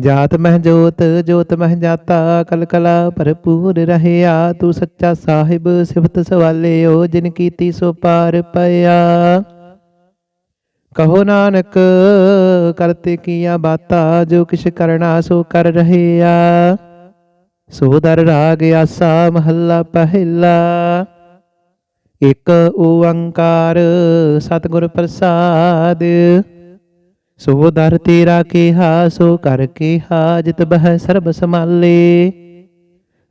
ਜਾਤ ਮਹਿ ਜੋਤ ਜੋਤ ਮਹਿ ਜਾਤਾ, ਕਲ ਕਲਾ ਭਰਪੂਰ ਰਹਿਆ। ਤੂੰ ਸੱਚਾ ਸਾਹਿਬ, ਸਿਫਤ ਸਵਾਲਿਓ, ਜਿਨ ਕੀਤੀ ਸੋ ਪਾਰ ਪਿਆ। ਕਹੋ ਨਾਨਕ ਕਰਤੇ ਕੀਆ ਬਾਤਾ, ਜੋ ਕਿਛ ਕਰਨਾ ਸੋ ਕਰ ਰਹਿਆ। ਸੋ ਦਰ ਰਾਗ ਆਸਾ, ਮਹੱਲਾ ਪਹਿਲਾ। ਇਕ ਓੰਕਾਰ, ਸਤਿਗੁਰ ਪ੍ਰਸਾਦ। ਸੋ ਦਰ ਤੇਰਾ ਕੀਹਾ, ਸੋ ਕਰ ਕੇਹਾ ਜਿਤ ਬਹਿ ਸਰਬ ਸਮਾਲੇ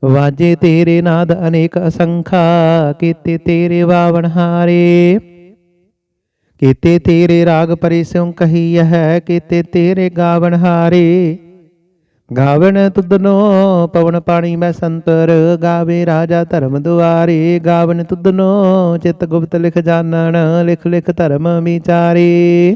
ਵਾਜੇ ਤੇਰੇ ਨਾਦ ਅਨੇਕ ਅਸੰਖਾ, ਕੀਤੇ ਤੇਰੇ ਵਾਵਣ ਹਾਰੇ। ਕੀਤੇ ਤੇਰੇ ਰਾਗ ਪਰਿ ਕਹੀ ਹੈ ਕੀਤੇ ਤੇਰੇ ਗਾਵਣ ਹਾਰੇ। ਗਾਵਣ ਤੁਧਨੋ ਪਵਨ ਪਾਣੀ ਮੈਂ ਸੰਤਰ, ਗਾਵੇ ਰਾਜਾ ਧਰਮ ਦੁਆਰੇ। ਗਾਵਣ ਤੁਧਨੋ ਚਿਤ ਗੁਪਤ ਲਿਖ ਜਾਣਨ, ਲਿਖ ਲਿਖ ਧਰਮ ਵਿਚਾਰੇ।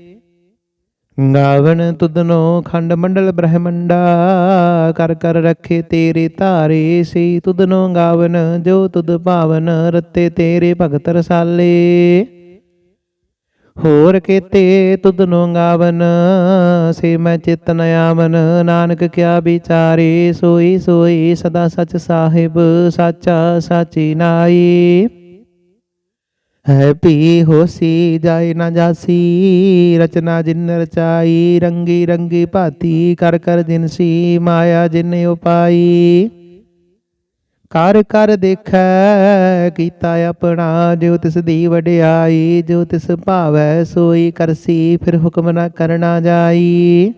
ਗਾਵਨ ਤੁਧਨੋ ਖੰਡ ਮੰਡਲ ਬ੍ਰਹਮੰਡਾ, ਕਰ ਕਰ ਰੱਖੇ ਤੇਰੇ ਧਾਰੇ ਸੀ ਤੁਧਨੋ ਗਾਵਨ ਜੋ ਤੁਧ ਭਾਵਨ ਰਤੇ ਤੇਰੇ ਭਗਤ ਰਸਾਲੇ। ਹੋਰ ਕੀਤੇ ਤੁਧਨੋ ਗਾਵਨ ਸੇ ਮੈਂ ਚਿਤਨ ਆਵਨ ਨਾਨਕ ਕਿਆ ਵਿਚਾਰੇ, ਸੋਈ ਸੋਈ ਸਦਾ ਸਚ ਸਾਹਿਬ, ਸਾਚਾ ਸਾਚੀ ਨਾਈ। ਹੈ ਪੀ ਹੋਸੀ, ਜਾਇ ਨਾ ਜਾਸੀ, ਰਚਨਾ ਜਿਨ ਰਚਾਈ, ਰੰਗੀ ਰੰਗੀ ਭਾਤੀ, ਕਰ ਕਰ ਜਿਨਸੀ ਮਾਇਆ ਜਿਨ ਉਪਾਈ। ਕਰ ਕਰ ਦੇਖੈ, ਕੀਤਾ ਆਪਣਾ ਜੋ ਤਿਸ ਦੀ ਵਡਿਆਈ ਜੋ ਤਿਸ ਭਾਵੈ ਸੋਈ ਕਰਸੀ, ਫਿਰ ਹੁਕਮ ਨਾ ਕਰਨਾ ਜਾਈ।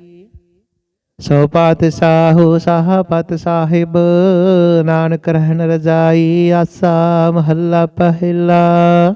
ਸੋ ਪਾਤਸ਼ਾਹੋ ਸਾਹਪਤ ਸਾਹਿਬ, ਨਾਨਕ ਰਹਿਣ ਰਜਾਈ, ਆਸਾ ਮਹੱਲਾ ਪਹਿਲਾ।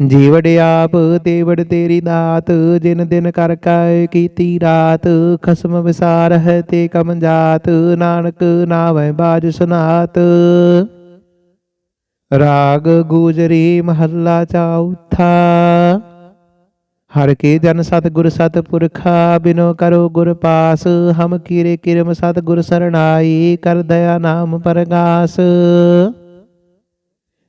ਜੀਵੜ ਆਪ ਤੇਵੜ ਤੇਰੀ ਦਾਤ, ਜਿਨ ਦਿਨ ਕਰ ਕੈ ਕੀਤੀ ਰਾਤ, ਖਸਮ ਵਿਸਾਰ ਹੈ ਤੇ ਕਮ ਜਾਤ, ਨਾਨਕ ਨਾਵੈ ਬਾਜ ਸੁਨਾਤ। ਰਾਗ ਗੂਜਰੀ ਮਹੱਲਾ ਚੌਥਾ ਹਰ ਕੇ ਜਨ ਸਤ ਗੁਰ ਸਤ ਪੁਰਖਾ ਬਿਨੋ ਕਰੋ ਗੁਰ ਪਾਸ, ਹਮ ਕੀਰੇ ਕਿਰਮ ਸਤ ਗੁਰ ਸਰਣਾਈ, ਕਰ ਦਇਆ ਨਾਮ ਪਰਗਾਸ।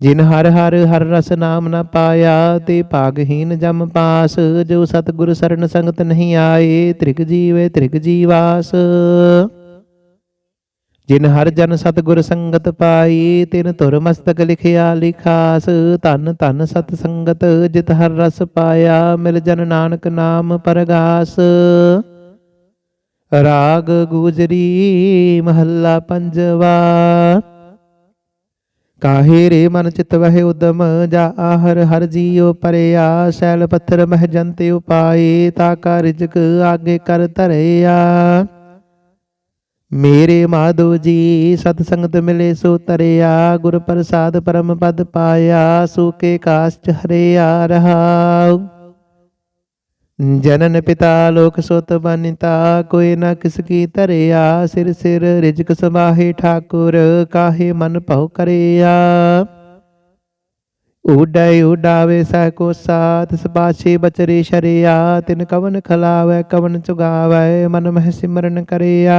ਜਿਨ ਹਰ ਹਰ ਹਰ ਰਸ ਨਾਮ ਨਾ ਪਾਇਆ ਤੇ ਭਾਗਹੀਨ ਜਮ ਪਾਸ, ਜੋ ਸਤਿਗੁਰ ਸਰਨ ਸੰਗਤ ਨਹੀਂ ਆਏ, ਤ੍ਰਿਗ ਜੀਵੇ ਤ੍ਰਿਗ ਜੀਵਾਸ ਜਿਨ ਹਰ ਜਨ ਸਤਿਗੁਰ ਸੰਗਤ ਪਾਈ, ਤਿਨ ਤੁਰ ਮਸਤਕ ਲਿਖਿਆ ਲਿਖਾਸ, ਧਨ ਧਨ ਸਤ ਸੰਗਤ ਜਿਤ ਹਰ ਰਸ ਪਾਇਆ, ਮਿਲ ਜਨ ਨਾਨਕ ਨਾਮ ਪਰਗਾਸ। ਰਾਗ ਗੁਜਰੀ ਮਹੱਲਾ ਪੰਜਵਾ। ਕਾਹੇ ਰੇ ਮਨ ਚਿਤ ਵਹਿ ਉਦਮ, ਜਾ ਆਹਰ ਹਰ ਜੀਉ ਪਰਿਆ ਸੈਲ ਪੱਥਰ ਮਹਿ ਜੰਤ ਉਪਾਏ, ਤਾ ਕਾ ਰਿਜਕ ਆਗੇ ਕਰ ਧਰਿਆ। ਮੇਰੇ ਮਾਧੋ ਜੀ, ਸਤ ਸੰਗਤ ਮਿਲੇ ਸੋ ਤਰਿਆ, ਗੁਰ ਪ੍ਰਸਾਦ ਪਰਮ ਪਦ ਪਾਇਆ ਸੂਕੇ ਕਾਸ਼ਟ ਹਰਿਆ ਰਹਾਉ। ਜਨਨ ਪਿਤਾ ਲੋਕ ਸੁਤ ਬਨਿਤਾ, ਕੋਈ ਨਾ ਕਿਸ ਕੀ ਧਰਿਆ, ਸਿਰ ਸਿਰ ਰਿਜਕ ਸਮਾਹੇ ਠਾਕੁਰ, ਕਾਹੇ ਮਨ ਭਉ ਕਰਿਆ। ਉਡੈ ਉਡਾਵੇ ਸੈ ਕੋ ਸਾਥ ਸਬਾਛੇ ਬਚਰੇ ਸ਼ਰਿਆ, ਤਿਨ ਕਵਨ ਖਲਾਵੈ, ਕਵਨ ਚੁਗਾਵੈ, ਮਨ ਮਹਿ ਸਿਮਰਨ ਕਰਿਆ।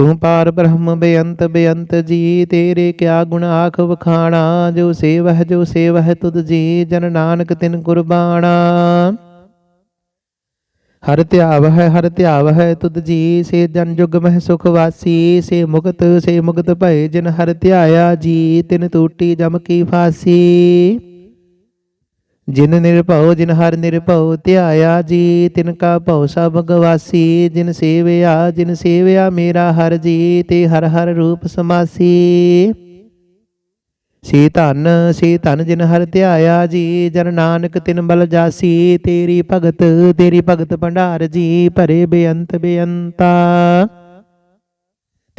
ਤੂੰ ਪਾਰ ਬ੍ਰਹਮ ਬੇਅੰਤ ਬੇਅੰਤ ਜੀ, ਤੇਰੇ ਕਿਆ ਗੁਣ ਆਖ ਵਖਾਣਾ? ਜੋ ਸੇਵਹ ਜੋ ਸੇਵਹ ਤੁਧ ਜੀ, ਜਨ ਨਾਨਕ ਤਿਨ ਕੁਰਬਾਣਾ ਹਰ ਧਿਆਵ ਹੈ ਹਰ ਧਿਆਵ ਹੈ ਤੁਧ ਜੀ, ਸੇ ਜਨ ਜੁਗ ਮਹਿ ਸੁਖ ਵਾਸੀ, ਸੇ ਮੁਕਤ ਸੇ ਮੁਕਤ ਭਏ ਜਿਨ ਹਰ ਧਿਆਇਆ ਜੀ, ਤਿਨ ਟੂਟੀ ਜਮ ਕੀ ਫਾਸੀ। ਜਿਨ ਨਿਰਭਉ, ਜਿਨ ਹਰ ਨਿਰਭਉ, ਧਿਆਇਆ ਜੀ, ਤਿਨ ਕਾ ਭਉ ਸਭ ਗਵਾਸੀ, ਜਿਨ ਸੇਵਿਆ ਜਿਨ ਸੇਵਿਆ ਮੇਰਾ ਹਰ ਜੀ, ਤੇ ਹਰ ਹਰ ਰੂਪ ਸਮਾਸੀ। ਸੀ ਧਨ ਸੀ ਧਨ ਜਿਨ ਹਰ ਧਿਆਇਆ ਜੀ, ਜਨ ਨਾਨਕ ਤਿਨ ਬਲ ਜਾਸੀ, ਤੇਰੀ ਭਗਤ ਤੇਰੀ ਭਗਤ ਭੰਡਾਰ ਜੀ, ਭਰੇ ਬੇਅੰਤ ਬੇਅੰਤਾ।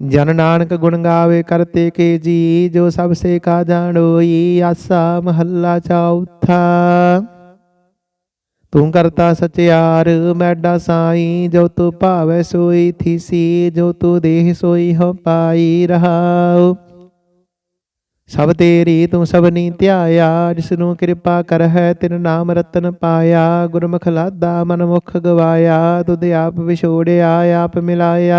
ਜਨ ਨਾਨਕ ਗੁਣ ਗਾਵੇ ਕਰਤੇ ਕੇ ਜੀ, ਜੋ ਸਭ ਸੇ ਕਾ ਜਾਣੋਈ ਆਸਾ ਮਹੱਲਾ ਚੌਥਾ ਤੂੰ ਕਰਤਾ ਸਚਿਆਰ, ਮੈਡਾ ਸਾਈ, ਜੋ ਤੂੰ ਭਾਵੈ ਸੋਈ ਥੀਸੀ, ਜੋ ਤੂੰ ਦੇਹ ਸੋਈ ਹੋ ਪਾਈ ਰਹਾਉ। ਸਭ ਤੇਰੀ ਤੂੰ ਸਭਨੀ ਧਿਆਇਆ ਜਿਸ ਨੂੰ ਕਿਰਪਾ ਕਰ ਹੈ ਤਿਨ ਨਾਮ ਰਤਨ ਪਾਇਆ, ਗੁਰਮੁਖ ਲਾਦਾ ਮਨ ਮੁਖ ਗਵਾਇਆ, ਤੁਧ ਆਪ ਵਿਛੋੜਿਆ, ਆਪ ਮਿਲਾਇਆ।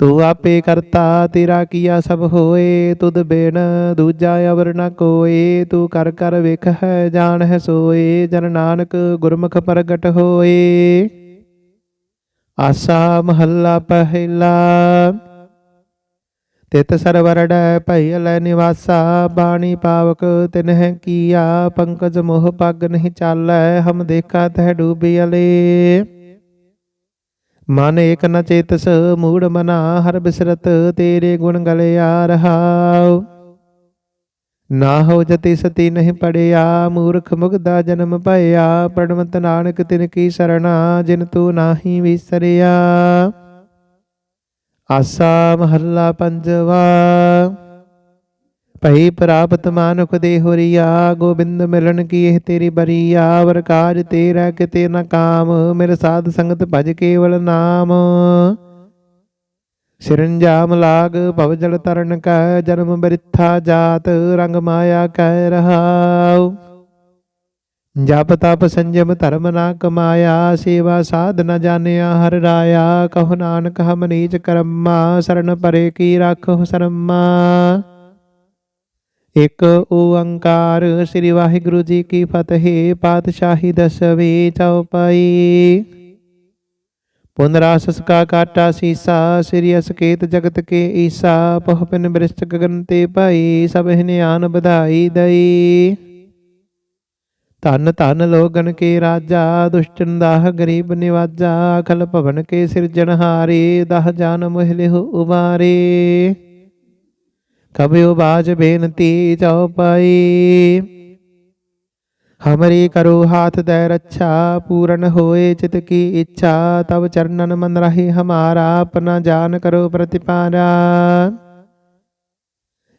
ਤੂੰ ਆਪੇ ਕਰਤਾ, ਤੇਰਾ ਕੀਆ ਸਭ ਹੋਏ, ਤੁਧ ਬਿਨ ਦੂਜਾ ਅਵਰ ਨ ਕੋਏ, ਤੂੰ ਕਰ ਕਰ ਵੇਖ ਹੈ, ਜਾਣ ਹੈ ਸੋਏ, ਜਨ ਨਾਨਕ ਗੁਰਮੁਖ ਪ੍ਰਗਟ ਹੋਏ। ਆਸਾ ਮਹੱਲਾ ਪਹਿਲਾ, ਤਿਤ ਸਰਵਰੜੈ ਭਈ ਲੈ ਨਿਵਾਸਾ, ਬਾਣੀ ਪਾਵਕ ਤਿਨਹਿ ਕੀਆ, ਪੰਕਜ ਮੋਹ ਪੱਗ ਨਹੀਂ ਚਾਲੈ, ਹਮ ਦੇਖਾ ਤਹਿ ਡੂਬੀ ਅਲੇ। ਮਨ ਏਕ ਨ ਚੇਤਸ, ਮੂੜ ਮਨਾ ਹਰ ਬਿਸਰਤ, ਤੇਰੇ ਗੁਣ ਗਲਿਆ ਰਹਾਉ ਨਾ ਹੋ ਜਤੀ ਸਤੀ ਨਹੀਂ ਪੜਿਆ, ਮੂਰਖ ਮੁਗਦਾ ਜਨਮ ਭਇਆ ਪੜਮਤ ਨਾਨਕ ਤਿਨ ਕੀ ਸਰਣਾ, ਜਿਨ ਤੂੰ ਨਾਹੀ ਵਿਸਰਿਆ। ਆਸਾ ਮਹੱਲਾ ਪੰਜਵਾ। ਭਈ ਪ੍ਰਾਪਤ ਮਾਨੁਖ ਦੇ ਹੋਰੀਆ, ਗੋਬਿੰਦ ਮਿਲਣ ਕੀ ਇਹ ਤੇਰੀ ਬਰੀਆ, ਵਰ ਕਾਜ ਤੇਰਾ ਕਿਤੇ ਨਾ ਕਾਮ ਮੇਰੇ ਸਾਧ ਸੰਗਤ ਭਜ ਕੇਵਲ ਨਾਮ। ਸਿਰੰਜਾਮ ਲਾਗ ਭਵ ਜਲ ਤਰਨ ਕੈ, ਜਨਮ ਬ੍ਰਿਥਾ ਜਾਤ, ਰੰਗ ਮਾਇਆ ਕਹਿ ਰਹਾਉ। ਜਪ ਤਪ ਸੰਜਮ ਧਰਮ ਨਾ ਕਮਾਇਆ, ਸੇਵਾ ਸਾਧ ਨ ਜਾਣਿਆ ਹਰ ਰਾਇਆ, ਕਹੋ ਨਾਨਕ ਹਮ ਨੀਚ ਕਰਮਾ, ਸਰਨ ਪਰੇ ਕੀ ਰਾਖੋ ਸ਼ਰਮਾ। ਇਕ ਓੰਕਾਰ ਸ੍ਰੀ ਵਾਹਿਗੁਰੂ ਜੀ ਕੀ ਫਤਿਹ, ਪਾਤਸ਼ਾਹੀ ਦਸਵੀਂ ਚਉਪਾਈ। ਪੁਨਰਾਸਸ ਕਾ ਕਾਟਾ ਸੀਸਾ, ਸ੍ਰੀ ਅਸਕੇਤ ਜਗਤ ਕੇ ਈਸਾ ਪਹੁਪਨ ਬ੍ਰਿਸ਼ਟ ਗਗਨ ਤੇ ਭਾਈ, ਸਭ ਆਨ ਵਧਾਈ ਦਈ। ਧਨ ਧਨ ਲੋਗਨ ਕੇ ਰਾਜਾ, ਦੁਸ਼ਟਨ ਦਾਹ ਗਰੀਬ ਨਿਵਾਜਾ, ਅਖਲ ਭਵਨ ਕੇ ਸਿਰਜਣਹਾਰੇ ਦਹ ਜਾਨ ਮੋਹਿ ਹੋ ਉਬਾਰੇ ਕਬਿਓ ਬਾਜ ਬੇਨਤੀ ਚਉਪਾਈ ਹਮਰੀ ਕਰੋ ਹਾਥ ਦੇ ਰੱਛਾ ਪੂਰਨ ਹੋਏ ਚਿਤ ਕੀ ਇੱਛਾ ਤਬ ਚਰਨਨ ਮਨ ਰਹੀ ਹਮਾਰਾ ਆਪਣਾ ਜਾਨ ਕਰੋ ਪ੍ਰਤਿਪਾਰਾ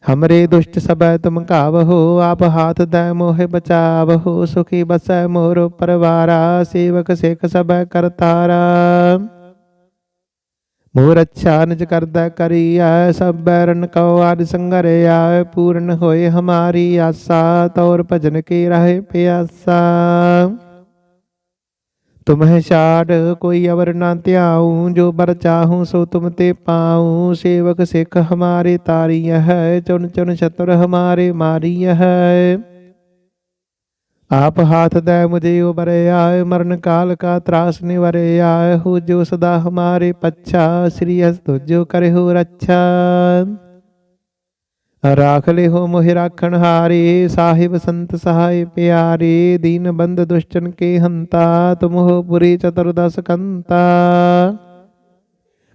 ਹਮਰੇ ਦੁਸ਼ਟ ਸਬੈ ਤੁਮ ਕਾਵਹੋ ਆਪ ਹਾਥ ਦੈ ਮੋਹਿ ਬਚਾਵਹੋ ਸੁਖੀ ਬਸੈ ਮੋਰ ਪਰਵਾਰਾ ਸੇਵਕ ਸਿਖ ਸਬੈ ਕਰਤਾਰਾ ਮੋਰ ਰੱਛਾ ਨਿਜ ਕਰਦਾ ਕਰੀਐ ਸਭ ਬੈਰਨ ਕਉ ਆਦਿ ਸੰਗਰਿਆ ਪੂਰਨ ਹੋਏ ਹਮਾਰੀ ਆਸਾ, ਤੌਰ ਭਜਨ ਕੀ ਰਹੇ ਪਿਆਸਾ। ਤੁਮਹਿ ਛਾੜ, ਕੋਈ ਅਵਰ ਨਾ ਧਿਆਉ, ਜੋ ਬਰ ਚਾਹੂੰ ਸੋ ਤੁਮ ਤੇ ਪਾਉ। ਸੇਵਕ ਸਿੱਖ ਹਮਾਰੇ ਤਾਰੀ ਹੈ, ਚੁਣ ਚੁਣ ਛਤਰ ਹਮਾਰੇ ਮਾਰੀ ਹੈ। ਆਪ ਹਾਥ ਦੈ ਮੁਝੇ ਉਬਰੇ ਆਏ ਮਰਨ ਕਾਲ ਕਾ ਤਰਾਸ ਨਿਵਰੇ ਆਏ ਹੋ ਜੋ ਸਦਾ ਹਮਾਰੇ ਪੱਛਾ, ਸ੍ਰੀ ਅਸ ਤੁਜੋ ਕਰੇ ਰੱਛਾ। ਰਾਖ ਲੈ ਮੋਹਿ ਰਾਖਣ ਹਾਰੇ, ਸਾਹਿਬ ਸੰਤ ਸਹਾਇ ਪਿਆਰੇ, ਦੀਨ ਬੰਦ ਦੁਸ਼ਟਨ ਕੇ ਹੰਤਾ, ਤੁਮਹੁ ਪੁਰੀ ਚਤੁਰਦਸ ਕੰਤਾ।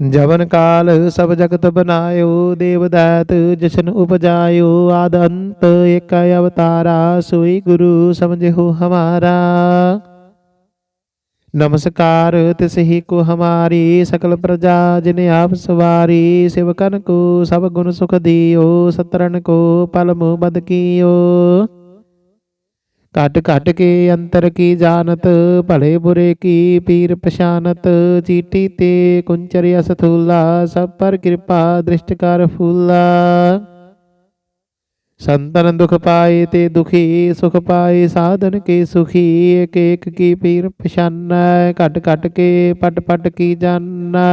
ਜਵਨ ਕਾਲ ਸਭ ਜਗਤ ਬਨਾਇਓ, ਦੇਵ ਦਾਤ ਜਸ਼ਨ ਉਪਜਾਇਓ, ਆਦ ਅੰਤ ਏਕ ਅਵਤਾਰਾ, ਸੋਈ ਗੁਰੂ ਸਮਝਿਓ ਹਮਾਰਾ। ਨਮਸਕਾਰ, ਤਿਸ ਹੀ ਕੋ ਹਮਾਰੀ, ਸਕਲ ਪ੍ਰਜਾ ਜਿਨ ਆਪ ਸਵਾਰੀ ਸਿਵਕਨ ਕੋ ਸਭ ਗੁਣ ਸੁਖ ਦਿਓ ਸਤਰਨ ਕੋ ਪਲ ਬਦ ਕੀਓ। काट काट के अंतर की जानत, भले बुरे की पीर पछानत। चीटी ते कुंचर असथूला, सब पर कृपा दृष्टकार फूला। संतन दुख पाए ते दुखी, सुख पाए साधन के सुखी। एक एक की पीर पछाना काट कट के पट पट की जानना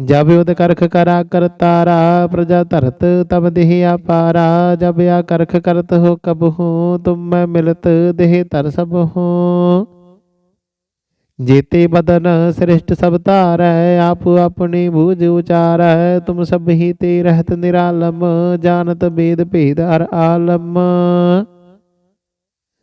ਜਬ ਉਦ ਕਰਖ ਕਰਾ ਕਰਤਾਰਾ, ਪ੍ਰਜਾ ਧਰਤ ਤਬ ਦੇਹ ਆਪਾਰਾ ਜਬ ਆ ਕਰਖ ਕਰਤ ਹੋ ਕਬਹੂ ਤੁਮ ਮੈਂ ਮਿਲਤ ਦੇਹ ਧਰ ਸਭ ਹੋ। ਜੀਤੇ ਬਦਨ ਸ੍ਰਿਸ਼ਟ ਸਭ ਧਾਰੈ, ਆਪ ਆਪਣੀ ਬੂਝ ਉਚਾਰੈ, ਤੁਮ ਸਭ ਹੀ ਤੇ ਰਹਿਤ ਨਿਰਾਲਮ, ਜਾਣਤ ਬੇਦ ਭੇਦ ਅਰ ਆਲਮ।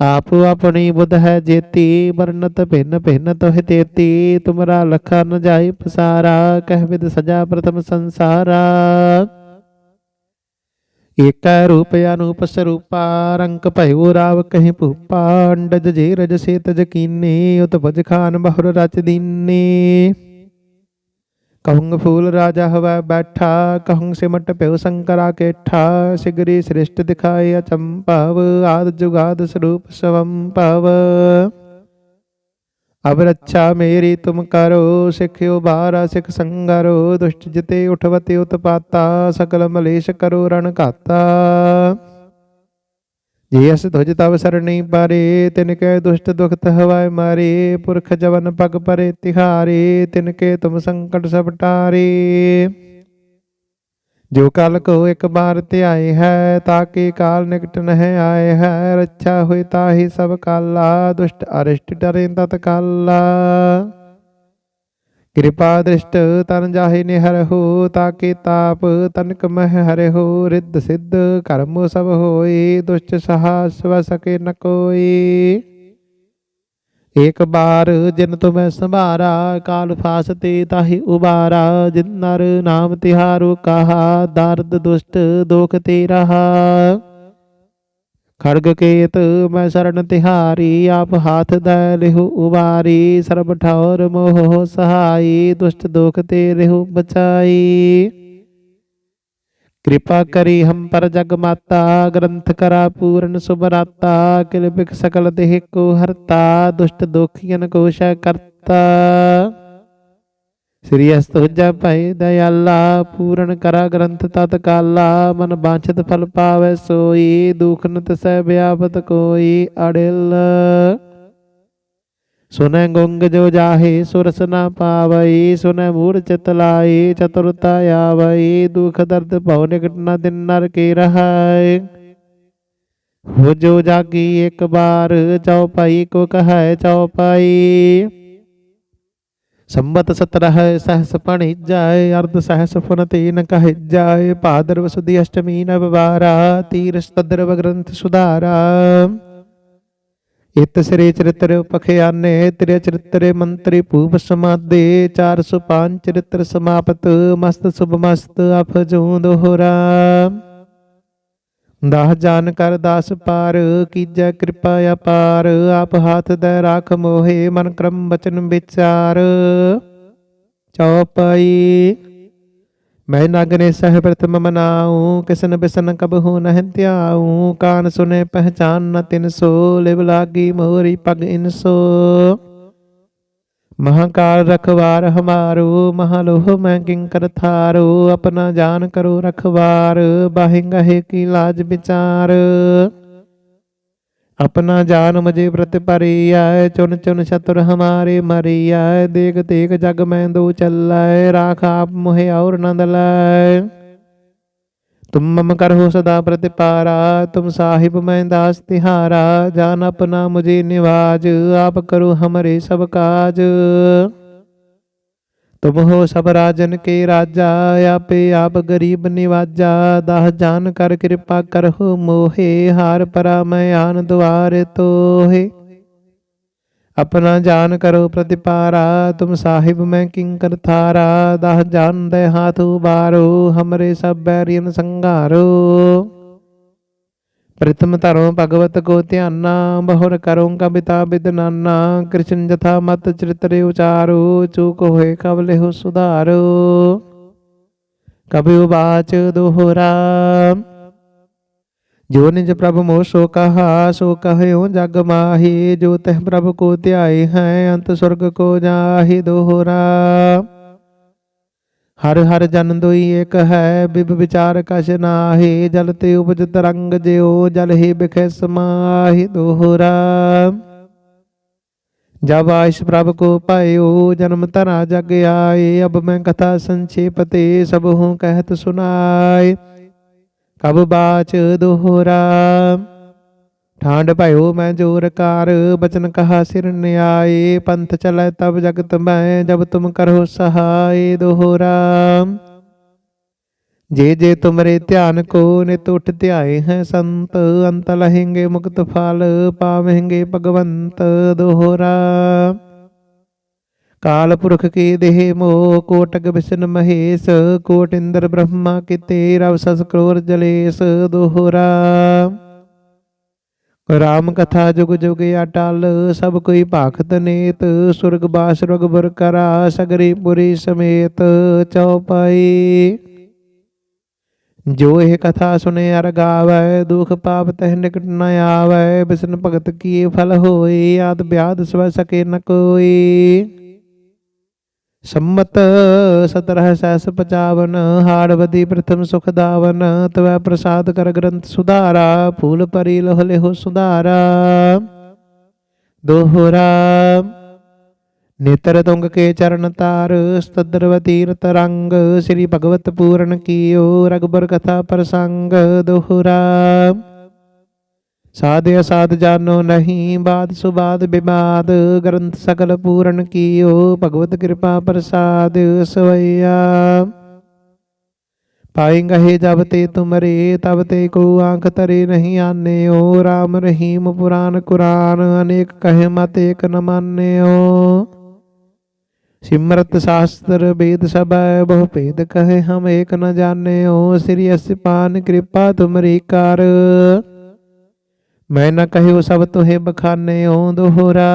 ਆਪ ਆਪਣੀ ਬੁੱਧ ਹੈ ਜੇਤੀ ਵਰਨਤ ਭਿੰਨ ਭਿੰਨ ਤੋਹਿ ਤੇਤੀ, ਤੁਮਰਾ ਲਖਾ ਨ ਜਾਈ ਪਸਾਰਾ, ਕਹਿ ਵਿਦ ਸਜਾ ਪ੍ਰਥਮ ਸੰਸਾਰਾ। ਏਕੈ ਰੂਪ ਅਨੂਪ ਸਰੂਪਾ ਰੰਕ ਭਇਓ ਰਾਵ ਕਹੀ ਭੂਪਾ, ਅੰਡਜ ਜੇ ਰਜ ਸੇ ਤਜ ਕੀਨੀ ਉਤ ਭਜ ਖਾਨ ਬਹੁਰ ਰਚ ਦੀਨੀ। ਕਹੂੰ ਫੂਲ ਰਾਜਾ ਹਵਾ ਬੈਠਾ ਕਹੂੰ ਸਿਮਟ ਪਿਉ ਸੰਕਰਾ ਕੇਠਾ ਸਿਗਰੀ ਸ੍ਰਿਸ਼ਟ ਦਿਖਾਏ ਅਚੰਭਵ ਆਦ ਜੁਗਾਦ ਸਰੂਪ ਸਵੰ ਭਵ ਅਬ ਰੱਛਾ ਮੇਰੀ ਤੁਮ ਕਰੋ ਸਿਖਿਓ ਬਾਰਾ ਸਿਖ ਸੰਗਰੋ ਦੁਸ਼ਟ ਜਿਤੇ ਉਠਵਤੇ ਉਤਪਾਤਾ ਸਕਲ ਮਲੇਸ਼ ਕਰੋ ਰਣ ਘਾਤਾ ਜੇ ਅਸ ਤੁਜ ਤਵ ਸਰਣੀ ਪਾਰੇ, ਤਿਨ ਕੈ ਦੁਸ਼ਟ ਦੁਖਤ ਹਵਾਏ ਮਾਰੇ, ਪੁਰਖ ਜਵਨ ਪਗ ਪਰੇ ਤਿਹਾਰੇ, ਤਿਨ ਕੇ ਤੁਮ ਸੰਕਟ ਸਭ ਟਾਰੇ। ਜੋ ਕਾਲ ਕੋ ਇੱਕ ਬਾਰ ਧਿਆਏ ਹੈ ਤਾਕੇ ਕਾਲ ਨਿਕਟ ਨਹਿ ਆਏ ਹੈ, ਰੱਛਾ ਹੋਏ ਤਾਹੀ ਸਭ ਕਾਲਾ, ਦੁਸ਼ਟ ਅਰਿਸ਼ਟ ਡਰੇ ਤਤ ਕਾਲਾ। ਕਿਰਪਾ ਦ੍ਰਿਸ਼ਟ ਤਨ ਜਾਹੇ ਨਿਹਰ ਹੋ, ਤਾਕੇ ਤਾਪ ਤਨਕ ਮਹਿ ਹਰਿ ਹੋ, ਰਿੱਧ ਸਿੱਧ ਕਰਮ ਸਭ ਹੋਏ, ਦੁਸ਼ਟ ਸਹਾਸ ਵ ਸਕੇ ਨ ਕੋਈ ਏਕ ਬਾਰ ਜਿਨ ਤੁਮੈ ਸੰਭਾਰਾ, ਕਾਲ ਫਾਸ ਤੇ ਤਾਹੀ ਉਬਾਰਾ, ਜਿਨ ਨਰ ਨਾਮ ਤਿਹਾਰੋ ਕਹਾ, ਦਰਦ ਦੁਸ਼ਟ ਦੋਖ ਤੇ ਰਹਾ ਖੜਗ ਕੇਤ ਮੈਂ ਸਰਣ ਤਿਹਾਰੀ, ਆਪ ਹਾਥ ਦੈ ਲਿਹੁ ਉਬਾਰੀ, ਸਰਬ ਠੌਰ ਮੋਹ ਸਹਾਈ, ਦੁਸ਼ਟ ਦੁਖ ਤੇ ਲਿਹੁ ਬਚਾਈ। ਕਿਰਪਾ ਕਰੀ ਹਮ ਪਰ ਜਗ ਮਾਤਾ, ਗ੍ਰੰਥ ਕਰਾ ਪੂਰਨ ਸੁਭਰਾਤਾ, ਕਿਲ ਬਿਕ ਸਕਲ ਦੇਹ ਕੋ ਹਰਤਾ, ਦੁਸ਼ਟ ਦੋਖੀਨ ਕੋ ਸ਼ੈ ਕਰਤਾ। ਸ੍ਰੀ ਅਸਤ ਹੁਜਾ ਭੈ ਦਇਆਲਾ, ਪੂਰਨ ਕਰਾ ਗ੍ਰੰਥ ਤਤ ਮਨ ਬਾਛਤ ਫਲ ਪਾਵੈ ਸੋਈ, ਦੁਖ ਨ ਤਸੈ ਵਿਆਪਤ ਕੋਈ ਅੜਿਲ। ਸੁਨੈ ਗੁੰਗ ਜੋ ਜਾਹੇ, ਸੁਰਸ ਨਾ ਪਾਵਈ, ਸੁਨੈ ਮੂੜ ਚਿਤ ਲਾਈ ਚਤੁਰਤਾ ਆਵਈ, ਦੁਖ ਦਰਦ ਭਉ ਨਿਕਟ ਨ ਦਿਨ ਨਰ ਕੇ ਰਹਾਏ ਹੋ ਜੋ ਜਾਗੀ ਇੱਕ ਬਾਰ ਚਉਪਾਈ ਕੋ ਕਹੈ ਚਉਪਾਈ ਸੰਬਤ ਸਤਰਹ ਸਹਸ ਪਣਿ ਜਾਏ ਅਰਧ ਸਹਸ ਫੁਨ ਤੀਨ ਕਹਿ ਜਾਏ ਭਾਦਰ ਸੁਦੀ ਅਸ਼ਟਮੀ ਨਵਵਾਰਾ ਤੀਰ ਸਤਦਰ ਇਤ ਸ੍ਰੀ ਚਰਿਤ੍ਰ ਪਖਿਆਨੇ ਤ੍ਰਿ ਚਰਿਤ੍ਰੇ ਮੰਤਰੀ ਭੂਪ ਸਮਾਦੇ 405 ਚਰਿਤ੍ਰ ਸਮਾਪਤ, ਮਸਤ ਸੁਭ ਮਸਤ ਅਫਜੂ ਦੋਹਰਾ। ਦਾਹ ਜਾਨ ਕਰ ਦਾਸ ਪਾਰ, ਕੀਜੈ ਕਿਰਪਾ ਅਪਾਰ, ਆਪ ਹਾਥ ਦੇ ਰਾਖ ਮੋਹੇ, ਮਨ ਕਰਮ ਬਚਨ ਵਿਚਾਰ। ਚਉਪਈ, ਮੈਂ ਨਗਨੇ ਸਹਿ ਪ੍ਰਥਮ ਮਨਾਉ, ਕਿਸਨ ਬਿਸਨ ਕਬ ਹੋ ਨਹਿ ਧਿਆਉ, ਕਾਨ ਸੁਨੇ ਪਹਿਚਾਨ ਨ ਤਿਨ ਸੋ, ਲਿਵ ਲਾਗੀ ਮੋਰੀ ਪਗ ਇਨਸੋ ਮਹਾਕਾਲ ਰਖਵਾਰ ਹਮਾਰੋ, ਮਹਾਲੋਹ ਮੈਂ ਕਿੰਕਰ ਥਾਰੋ, ਆਪਣਾ ਜਾਨ ਕਰੋ ਰਖਵਾਰ ਬਾਹਿੰਗਹਿ ਕੀ ਲਾਜ ਵਿਚਾਰ। ਆਪਣਾ ਜਾਨ ਮਜੇ ਪ੍ਰਤ ਪਰਿਆਇ ਚੁਨ ਚੁਨ ਸ਼ਤਰ ਹਮਾਰੇ ਮਰਿਆਇ ਦੇਖ ਤੇਖ ਜਗ ਮੈਂ ਦੋ ਚੱਲੈ, ਰਾਖ ਆਪ ਮੁਹਿ ਔਰ ਨੰਦ ਲੈ। ਤੁਮ ਮਮ ਕਰਹੁ ਸਦਾ ਪ੍ਰਤਿਪਾਰਾ, ਤੁਮ ਸਾਹਿਬ ਮੈਂ ਦਾਸ ਤਿਹਾਰਾ, ਜਾਨ ਆਪਣਾ ਮੁਝੇ ਨਿਵਾਜ, ਆਪ ਕਰੋ ਹਮਰੇ ਸਭ ਕਾਜ। ਤੁਮ ਹੋ ਸਭ ਰਾਜਨ ਕੇ ਰਾਜਾ, ਆਪੇ ਆਪ ਗਰੀਬ ਨਿਵਾਜਾ, ਦਹ ਜਾਨ ਕਰ ਕਿਰਪਾ ਕਰਹੁ ਮੋਹੇ, ਹਾਰ ਪਰਾ ਮੈਂ ਆਨ ਦੁਆਰ ਤੋਹੇ। ਆਪਣਾ ਜਾਨ ਕਰੋ ਪ੍ਰਤਿਪਾਰਾ, ਤੁਮ ਸਾਹਿਬ ਮੈਂ ਕਿੰ ਕਰਤਾਰਾ, ਦਹ ਜਾਨ ਦੇ ਹਾਥ ਉਬਾਰੋ ਹਮਰੇ ਸਭ ਬੈਰੀਨ ਸੰਘਾਰੋ। ਪ੍ਰਿਤਮ ਧਰਮ ਭਗਵਤ ਕੋ ਧਿਆਨਾ, ਬਹੁਰ ਕਰੋਂ ਕਵਿਤਾ ਬਿਦਨਾਨਾ ਕ੍ਰਿਸ਼ਨ ਜਥਾ ਮਤ ਚਰਿਤਰੇ ਉਚਾਰੋ, ਚੂਕ ਹੋਏ ਕਵਲੇ ਹੋ ਸੁਧਾਰੋ। ਕਬਿ ਉਬਾਚ ਦੋਹਰਾ। ਜੋ ਨਿਜ ਪ੍ਰਭ ਮੋਹ ਸੋ ਕਹਾ ਸੋ ਕਹਿਓ ਜਗ ਮਾਹੀ ਜੋ ਤਹ ਪ੍ਰਭ ਕੋ ਧਿਆਏ ਹੈ ਅੰਤ ਸੁਰਗ ਕੋ ਜਾਹੀ ਦੋਹਰਾ ਹਰ ਹਰ ਜਨ ਦੋਈ ਏਕ ਹੈ ਬਿਬ ਵਿਚਾਰ ਕਛ ਨਾਹੀ ਜਲ ਤੇ ਉਪਜ ਤਰੰਗ ਜਿਉ ਜਲ ਹੀ ਬਿਖੈ ਸਮਾਹੀ ਦੋਹਰਾ ਜਬ ਆਇਸ਼ ਪ੍ਰਭ ਕੋ ਪਾਇਓ ਜਨਮ ਤਰਾ ਜਗ ਆਏ ਅਬ ਮੈਂ ਕਥਾ ਸੰਖੇਪ ਤੇ ਸਭ ਹੂੰ ਕਹਿਤ ਸੁਨਾਏ ਕਬ ਬਾਚ ਦੋਹਰਾ। ਠਾਂਡ ਭਇਓ ਮੈਂ ਜੋਰ ਕਾਰ, ਬਚਨ ਕਹਾ ਸਿਰ ਨਿਆਏ। ਪੰਥ ਚਲੈ ਤਬ ਜਗਤ ਮੈਂ, ਜਬ ਤੁਮ ਕਰੋ ਸਹਾਈ ਦੋਹਰਾ। ਜੇ ਜੇ ਤੁਮਰੇ ਧਿਆਨ ਕੋ ਨਿਤ ਉਠ ਧਿਆਏ ਹੈ ਸੰਤ, ਅੰਤ ਲਹਿੰਗੇ ਮੁਕਤ ਫਲ, ਪਾਵਹਿੰਗੇ ਭਗਵੰਤ ਦੋਹਰਾ। ਕਾਲ ਪੁਰਖ ਕੀ ਦੇਹ ਮੋਹ, ਕੋਟਕ ਬਿਸ਼ਨ ਮਹੇਸ਼ ਕੋਟ ਇੰਦਰ ਬ੍ਰਹਮਾ ਕਿਤੇ ਰਵ ਸਸ ਕਰੋਰ ਜਲੇਸ, ਦੋਹਰਾ। ਰਾਮ ਕਥਾ ਜੁਗ ਜੁਗ ਅਟਲ, ਸਭ ਕੋਈ ਭਾਖਤ ਨੇਤ, ਸੁਰਗ ਬਾਸ ਰਗਬਰ ਕਰਾ, ਸਗਰੀ ਪੁਰੀ ਸਮੇਤ ਚੌਪਾਈ ਜੋ ਇਹ ਕਥਾ ਸੁਨੇ ਅਰ ਗਾਵੈ, ਦੁਖ ਪਾਪ ਤਹਿ ਨਿਕਟ ਨ ਆਵੈ, ਬਿਸਨ ਭਗਤ ਕੀ ਫਲ ਹੋਈ ਆਦ ਬਿਆਦ ਸਵ ਸਕੇ ਨ ਕੋਈ। ਸੰਮਤ ਸਤਰਹ ਸੈਸ ਪਚਾਵਨ ਹਾੜਵਦੀ ਪ੍ਰਥਮ ਸੁਖ ਦਾਵਨ, ਤਵੈ ਪ੍ਰਸਾਦ ਕਰ ਗ੍ਰੰਥ ਸੁਧਾਰਾ, ਫੂਲ ਪਰੀ ਲਹ ਲਿਹੁ ਸੁਧਾਰਾ। ਦੋਹਰਾ, ਨੇਤਰ ਤੁੰਗ ਕੇ ਚਰਨ ਤਾਰ ਸਤਦਰਵਤੀ ਤਰੰਗ ਸ੍ਰੀ ਭਗਵਤ ਪੂਰਨ ਕੀਓ, ਰਗਬਰ ਕਥਾ ਪ੍ਰਸੰਗ। ਦੋਹਰਾ ਸਾਧ ਅਸਾਧ ਜਾਨੋ ਨਹੀਂ, ਬਾਦ ਸੁਬਾਦ ਬਿਮਾਦ, ਗ੍ਰੰਥ ਸਕਲ ਪੂਰਨ ਕੀਓ, ਭਗਵਤ ਕਿਰਪਾ ਪ੍ਰਸਾਦ ਸਵਈਆ। ਪਾਏਂਗੇ ਜਬ ਤੇ ਤੁਮਰੇ ਤਬ ਤੇ ਕੋ ਆਂਖ ਤਰੇ ਨਹੀਂ ਆਨੇ ਓ RAM ਰਹੀਮ ਪੁਰਾਨ ਕੁਰਾਨ, ਅਨੇਕ ਕਹੇ ਮਤ ਏਕ ਨ ਓ ਸਿਮਰਤ ਸ਼ਾਸਤਰ ਵੇਦ ਸਭੈ, ਬਹੁ ਭੇਦ ਕਹੇ ਹਮ ਏਕ ਨ ਜਾਣਿਓ, ਸ੍ਰੀ ਅਸਿਪਾਨ ਕਿਰਪਾ ਤੁਮਰੀ ਕਰ। ਮੈਂ ਨਾ ਕਹਿਓ ਸਭ ਤੁਹੇ ਓ ਦੋਹਰਾ।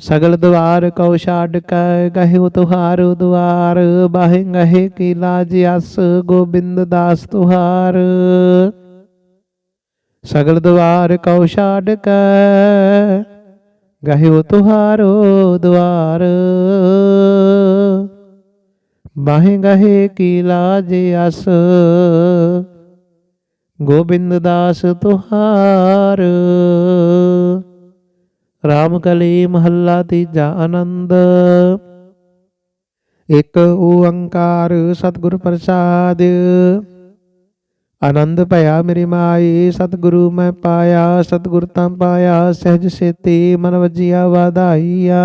ਸਗਲ ਦੁਆਰ ਕਉ ਛਾੜ ਕੈ, ਗਹਿਓ ਤੁਹਾਰ ਦੁਆਰ। ਬਾਹੇ ਗਹੇ ਕੀ ਲਾਜ ਅਸ, ਗੋਬਿੰਦ ਦਾਸ ਤੁਹਾਰ। ਸਗਲ ਦੁਆਰ ਕਉ ਛਾੜ ਕੈ, ਗਹਿਓ ਤੁਹਾਰੋ ਦੁਆਰ। ਬਾਹੇ ਗਹੇ ਕੀ ਲਾਜ ਅਸ ਗੋਬਿੰਦ ਦਾਸ ਤੁਹਾਰ। ਰਾਮ ਕਲੀ ਮਹੱਲਾ ਤੀਜਾ ਆਨੰਦ। ਇਕ ਓੰਕਾਰ ਸਤਿਗੁਰ ਪ੍ਰਸਾਦ। ਆਨੰਦ ਭਇਆ ਮੇਰੀ ਮਾਈ, ਸਤਿਗੁਰੂ ਮੈਂ ਪਾਇਆ, ਸਤਿਗੁਰ ਤਾਂ ਪਾਇਆ, ਸਹਿਜ ਸੇਤੀ ਮਨ ਵਜੀਆ ਵਾਧਾਈਆ।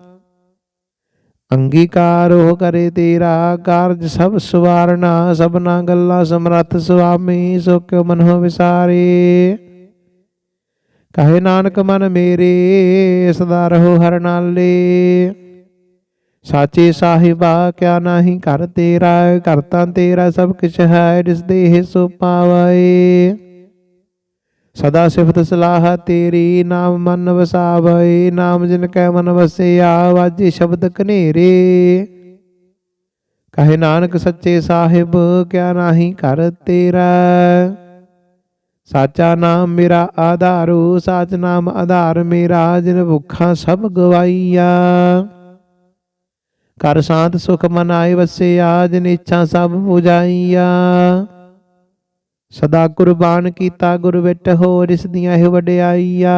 ਅੰਗੀਕਾਰ ਹੋ ਕਰੇ ਤੇਰਾ ਕਾਰਜ ਸਭ ਸਵਾਰਣਾ ਸਭਨਾ ਗੱਲਾਂ ਸਮਰੱਥ ਸੁਆਮੀ ਸੋ ਕਿਉ ਮਨ ਵਿਸਾਰੇ। ਕਹੇ ਨਾਨਕ ਮਨ ਮੇਰੇ, ਸਦਾ ਰਹੋ ਹਰ ਨਾਲੇ। ਸਾਚੇ ਸਾਹਿਬਾ, ਕਿਆ ਨਾਹੀ ਕਰ ਤੇਰਾ ਕਰਤਾ ਤੇਰਾ ਸਭ ਕਿਛ ਹੈ, ਜਿਸ ਦੇ ਸੋ ਪਾਵੈ ਸਦਾ ਸਿਫਤ ਸਲਾਹ ਤੇਰੀ, ਨਾਮ ਮਨ ਵਸਾਵੈ, ਨਾਮ ਜਿਨ ਕੈ ਮਨ ਵਸਿਆ, ਵਾਜੇ ਸ਼ਬਦ ਕਨੇਰੇ ਕਹੇ ਨਾਨਕ ਸੱਚੇ ਸਾਹਿਬ, ਕਿਆ ਨਾਹੀ ਕਰ ਤੇਰਾ। ਸਾਚਾ ਨਾਮ ਮੇਰਾ ਆਧਾਰੂ, ਸਾਚ ਨਾਮ ਆਧਾਰ ਮੇਰਾ, ਜਿਨ ਭੁੱਖਾਂ ਸਭ ਗਵਾਈਆ। ਕਰ ਸਾਧ ਸੁਖ ਮਨ ਆਏ ਵਸਿਆ, ਜਿਨ ਇੱਛਾ ਸਭ ਪੁਜਾਈਆ। ਸਦਾ ਕੁਰਬਾਨ ਕੀਤਾ ਗੁਰ ਵਿਟ ਹੋ ਰਿਸ ਦੀਆਂ ਇਹ ਵਡਿਆਈਆ।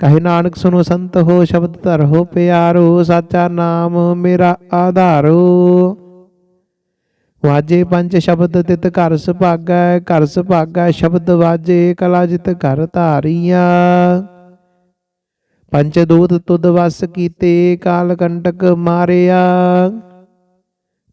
ਕਹੇ ਨਾਨਕ ਸੁਨੋ ਸੰਤ ਹੋ ਸ਼ਬਦ ਧਰ ਹੋ ਪਿਆਰੋ, ਸਾਚਾ ਨਾਮ ਮੇਰਾ ਆਧਾਰੋ। ਵਾਜੇ ਪੰਜ ਸ਼ਬਦ ਤਿਤ ਘਰ ਸੁਭਾਗੈ ਘਰ ਸੁਭਾਗੈ ਸ਼ਬਦ ਵਾਜੇ ਕਲਾ ਜਿਤ ਘਰ ਧਾਰੀਆ। ਪੰਚ ਦੂਤ ਤੁਦ ਵਸ ਕੀਤੇ ਕਾਲ ਕੰਟਕ ਮਾਰਿਆ।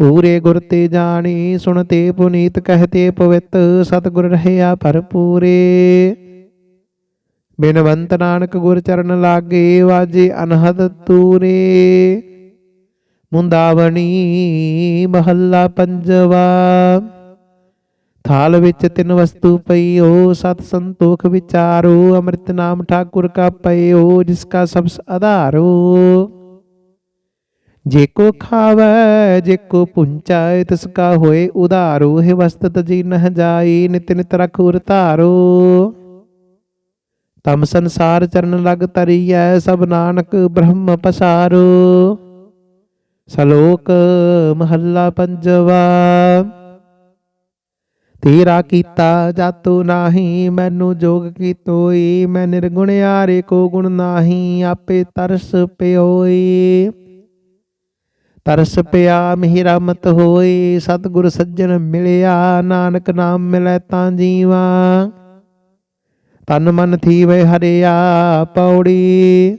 ਪੂਰੇ ਗੁਰ ਤੇ ਜਾਣੀ ਸੁਣਤੇ ਪੁਨੀਤ ਕਹਤੇ ਪਵਿੱਤ, ਸਤਿਗੁਰ ਰਹਿਆ ਭਰਪੂਰੇ ਬਿਨਵੰਤ ਨਾਨਕ ਗੁਰ ਚਰਨ ਲਾਗੇ, ਵਾਜੇ ਅਨਹਦ ਤੂਰੇ ਮੁੰਦਾਵਣੀ ਮਹੱਲਾ ਪੰਜਵਾ। ਥਾਲ ਵਿੱਚ ਤਿੰਨ ਵਸਤੂ ਪਈਓ, ਸਤ ਸੰਤੋਖ ਵਿਚਾਰੋ, ਅੰਮ੍ਰਿਤ ਨਾਮ ਠਾਕੁਰ ਕਾ ਪਈਓ, ਜਿਸ ਕਾ ਸਬਸ ਆਧਾਰੋ। ਜੇ ਕੋ ਖਾਵੈ, ਜੇ ਕੋ ਪੁੰਚਾਏ, ਤਿਸ ਕਾ ਹੋਏ ਉਧਾਰੋ ਹੈ ਵਸਤ ਜੀ ਨਹ ਜਾਈ, ਨਿਤ ਨਿਤ ਰਖੁਰ ਧਾਰੋ। ਤਮ ਸੰਸਾਰ ਚਰਨ ਲਗ ਤਰੀਐ ਸਭ ਨਾਨਕ ਬ੍ਰਹਮ ਪਸਾਰੋ। ਸ਼ਲੋਕ ਮਹੱਲਾ ਪੰਜਵਾ, ਤੇਰਾ ਕੀਤਾ ਜਾਤੂ ਨਾਹੀ, ਮੈਨੂੰ ਜੋਗ ਕੀ ਤੋਈ ਮੈਂ ਨਿਰਗੁਣਿਆਰੇ ਕੋ ਗੁਣ ਨਾਹੀ, ਆਪੇ ਤਰਸ ਪਿਓਈ। ਤਰਸ ਪਿਆ ਮਿਹੀ ਰਮਤ ਹੋਏ, ਸਤਿਗੁਰ ਸੱਜਣ ਮਿਲਿਆ, ਨਾਨਕ ਨਾਮ ਮਿਲੈ ਤਾਂ ਜੀਵਾ। ਤਨ ਮਨ ਥੀਵੇ ਹਰਿਆ ਪੌੜੀ,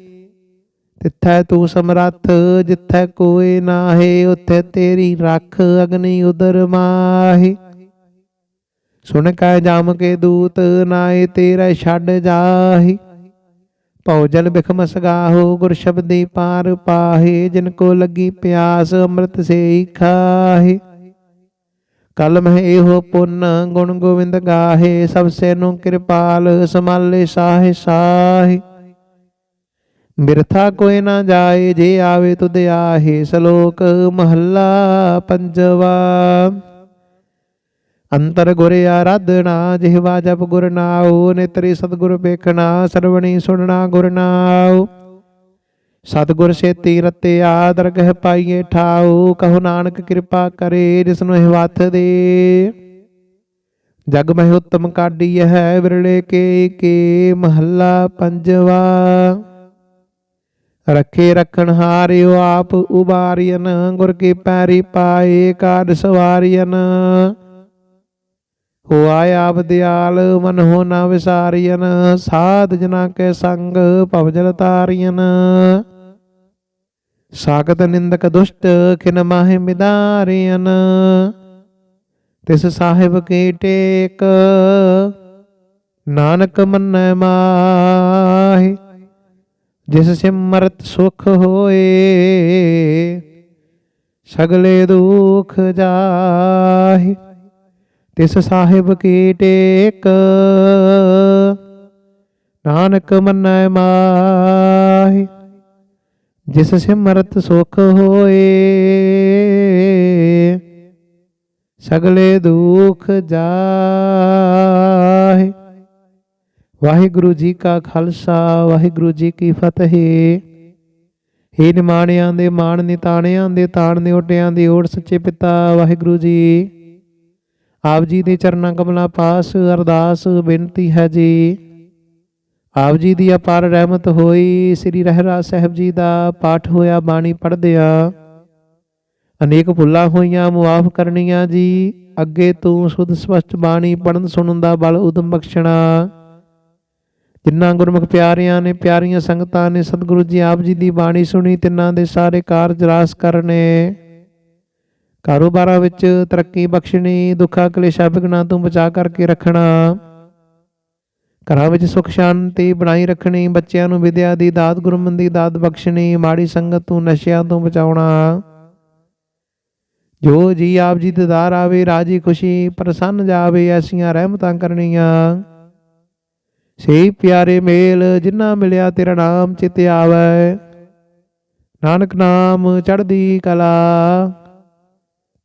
ਤਿੱਥੈ ਤੂੰ ਸਮਰੱਥ, ਜਿੱਥੈ ਕੋਈ ਨਾਹੀ, ਉੱਥੇ ਤੇਰੀ ਰੱਖ ਅਗਨੀ ਉਦਰ ਮਾਹੀ। ਸੁਣ ਕੈ ਜਾਮ ਕੇ ਦੂਤ ਨਾਏ ਤੇਰਾ ਛੱਡ ਜਾਹੀ। ਭੌਜਲ ਬਿਖਮ ਸਗਾਹੋ, ਗੁਰ ਸ਼ਬਦੀ ਪਾਰ ਪਾਹੇ, ਜਿਨ ਕੋ ਲੱਗੀ ਪਿਆਸ ਅੰਮ੍ਰਿਤ ਸੇ ਖਾਹੇ। ਕਲ ਮਹਿ ਇਹੋ ਪੁੰਨ ਗੁਣ ਗੋਵਿੰਦ ਗਾਹੇ, ਸਭ ਸੇ ਨੂੰ ਕਿਰਪਾਲ ਸਮਾਲੇ ਸਾਹੇ ਸਾਹੇ। ਬਿਰਥਾ ਕੋਈ ਨਾ ਜਾਏ, ਜੇ ਆਵੇ ਤੁਧ ਆਹੇ, ਸ਼ਲੋਕ ਮਹੱਲਾ ਪੰਜਵਾ। ਅੰਤਰ ਗੁਰ ਆਰਾਧਨਾ, ਜਿਹਵਾ ਜਪ ਗੁਰ ਨਾਉ, ਨੇਤਰੀ ਸਤਗੁਰ ਵੇਖਣਾ, ਸਰਵਣੀ ਸੁਣਨਾ ਗੁਰ ਨਾਉ। ਸਤਗੁਰ ਸੇਤੀ ਰਤਿਆ ਦਰਗਹ ਪਾਈਏ ਠਾਉ, ਕਹੋ ਨਾਨਕ ਕਿਰਪਾ ਕਰੇ, ਜਿਸ ਨੂੰ ਹਵਥ ਦੇ। ਜਗ ਮਹਿ ਉਤਮ ਕਾਢੀ ਹੈ ਵਿਰਲੇ ਕੇ ਕੇ, ਮਹੱਲਾ ਪੰਜਵਾ। ਰੱਖੇ ਰਖਣ ਹਾਰਿਓ ਆਪ ਉਬਾਰੀਨ ਗੁਰ ਕੀ ਪੈਰੀ ਪਾਏ ਕਾਢ ਸਵਾਰੀਨ ਹੋਆ ਆਪ ਦਿਆਲ ਮਨ ਹੋ ਨਾ ਵਿਸਾਰੀਨ ਸਾਧ ਜਨਾ ਕੇ ਸੰਗ ਭਵਜਲ ਤਾਰੀਨ ਸਾਗਤ ਨਿੰਦਕ ਦੁਸ਼ਟ, ਖਿਨ ਮਾਹਿ ਮਿਦਾਰੀਨ ਤਿਸ ਸਾਹਿਬ ਕੀ ਟੇਕ, ਨਾਨਕ ਮੰਨੈ ਮਾਹੀ। ਜਿਸ ਸਿਮਰਤ ਸੁਖ ਹੋਏ, ਸਗਲੇ ਦੁਖ ਜਾਹੀ। ਤਿਸ ਸਾਹਿਬ ਕੀ ਟੇਕ। ਨਾਨਕ ਮੰਨੈ ਮਾਹੀ, ਜਿਸ ਸਿਮਰਤ ਸੁਖ ਹੋਏ। ਸਗਲੇ ਦੁਖ ਜਾਹੇ। ਵਾਹਿਗੁਰੂ ਜੀ ਕਾ ਖਾਲਸਾ, ਵਾਹਿਗੁਰੂ ਜੀ ਕੀ ਫਤਿਹ। ਹੇ ਨਿਮਾਣਿਆਂ ਦੇ ਮਾਣ ਨਿਤਾਣਿਆਂ ਦੇ ਤਾਣ ਦੇ ਓਟਿਆਂ ਦੀ ਓੜ ਸੱਚੇ ਪਿਤਾ, ਵਾਹਿਗੁਰੂ ਜੀ। ਆਪ ਜੀ ਦੇ ਚਰਨਾਂ ਕਮਲਾਂ ਪਾਸ, ਅਰਦਾਸ ਬੇਨਤੀ ਹੈ ਜੀ। ਆਪ ਜੀ ਦੀ ਅਪਾਰ ਰਹਿਮਤ ਹੋਈ, ਸ੍ਰੀ ਰਹਿਰਾ ਸਾਹਿਬ ਜੀ ਦਾ ਪਾਠ ਹੋਇਆ, ਬਾਣੀ ਪੜ੍ਹਦਿਆਂ। ਅਨੇਕ ਭੁੱਲਾਂ ਹੋਈਆਂ, ਮੁਆਫ ਕਰਨੀਆਂ ਜੀ। ਅੱਗੇ ਤੂੰ ਸੁਧ ਸਪਸ਼ਟ ਬਾਣੀ ਪੜਨ ਸੁਣਨ ਦਾ ਬਲ ਉਦਮ ਬਖਸ਼ਣਾ। ਜਿਨ੍ਹਾਂ ਗੁਰਮੁਖ ਪਿਆਰਿਆਂ ਨੇ ਪਿਆਰੀਆਂ ਸੰਗਤਾਂ ਨੇ ਸਤਿਗੁਰੂ ਜੀ ਆਪ ਜੀ ਦੀ ਬਾਣੀ ਸੁਣੀ, ਤਿੰਨਾਂ ਦੇ ਸਾਰੇ ਕਾਰਜ ਰਾਸ ਕਰਨੇ। ਕਾਰੋਬਾਰਾਂ ਵਿੱਚ ਤਰੱਕੀ ਬਖਸ਼ਣੀ, ਦੁੱਖਾਂ, ਕਲੇਸ਼ਾਂ ਵਿਗਨਾਂ ਤੋਂ ਬਚਾ ਕਰਕੇ ਰੱਖਣਾ। ਘਰਾਂ ਵਿੱਚ ਸੁਖ, ਸ਼ਾਂਤੀ ਬਣਾਈ ਰੱਖਣੀ, ਬੱਚਿਆਂ ਨੂੰ ਵਿਦਿਆ ਦੀ ਦਾਤ ਗੁਰਮਨ ਦੀ ਦਾਤ ਬਖਸ਼ਣੀ, ਮਾੜੀ ਸੰਗਤ ਤੋਂ, ਨਸ਼ਿਆਂ ਤੋਂ ਬਚਾਉਣਾ। ਜੋ ਜੀ ਆਪ ਜੀ ਦਿਦਾਰ ਆਵੇ ਰਾਜੀ ਖੁਸ਼ੀ ਪ੍ਰਸੰਨ ਜਾਵੇ, ਐਸੀਆਂ ਰਹਿਮਤਾਂ ਕਰਨੀਆਂ। ਸਹੀ ਪਿਆਰੇ ਮੇਲ ਜਿਨ੍ਹਾਂ ਮਿਲਿਆ ਤੇਰਾ ਨਾਮ ਚਿਤ ਆਵੇ। ਨਾਨਕ ਨਾਮ ਚੜ੍ਹਦੀ ਕਲਾ।